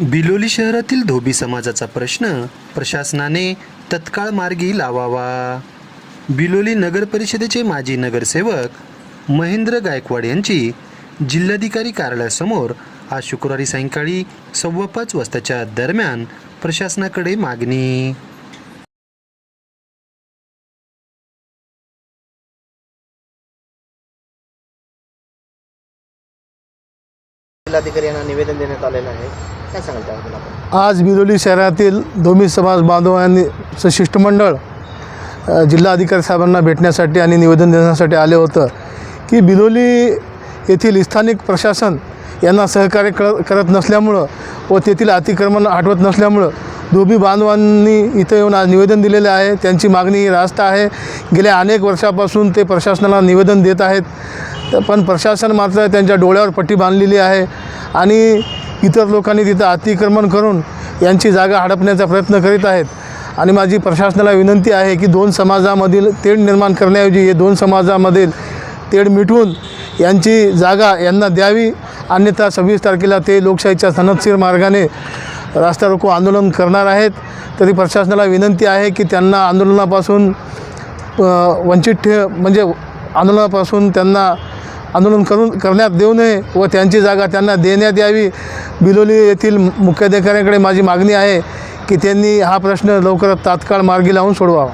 बिलोली शहरातील धोबी समाजाचा प्रश्न प्रशासनाने तत्काळ मार्गी लावावा. बिलोली नगर परिषदेचे माजी नगरसेवक महेंद्र गायकवाड यांची जिल्हाधिकारी कार्यालयासमोर आज शुक्रवारी सायंकाळी सव्वा पाच वाजताच्या दरम्यान प्रशासनाकडे मागणी जिल्हाधिकारी यांना निवेदन देण्यात आलेलं आहे. काय सांगाल त्याबद्दल आपण? आज बिलोली शहरातील दोन्ही समाज बांधवांचं च शिष्टमंडळ अ, जिल्हाधिकारी साहेबांना भेटण्यासाठी आणि निवेदन देण्यासाठी आले होतं की बिलोली येथील स्थानिक प्रशासन यांना सहकार्य कर करत नसल्यामुळं व तेथील अतिक्रमण आठवत नसल्यामुळं दोन्ही बांधवांनी इथं येऊन आज निवेदन दिलेले आहे. त्यांची मागणी ही रास्त आहे. गेल्या अनेक वर्षापासून ते प्रशासनाला निवेदन देत आहेत. पण प्रशासन मात्र त्यांच्या डोळ्यावर पट्टी बांधलेली आहे आणि इतर लोकांनी तिथं अतिक्रमण करून यांची जागा हडपण्याचा प्रयत्न करीत आहेत. आणि माझी प्रशासनाला विनंती आहे की दोन समाजामधील तेढ निर्माण करण्याऐवजी हे दोन समाजामधील तेढ मिटवून यांची जागा यांना द्यावी. अन्यथा सव्वीस तारखेला ते लोकशाहीच्या सनदशीर मार्गाने रास्ता रोको आंदोलन करणार आहेत. तरी प्रशासनाला विनंती आहे की त्यांना आंदोलनापासून वंचित ठे म्हणजे आंदोलनापासून त्यांना आंदोलन करून करण्यात देऊ नये व त्यांची जागा त्यांना देण्यात यावी. बिलोली येथील मुख्याधिकाऱ्यांकडे माझी मागणी आहे की त्यांनी हा प्रश्न लवकरात तात्काळ मार्गी लावून सोडवावा.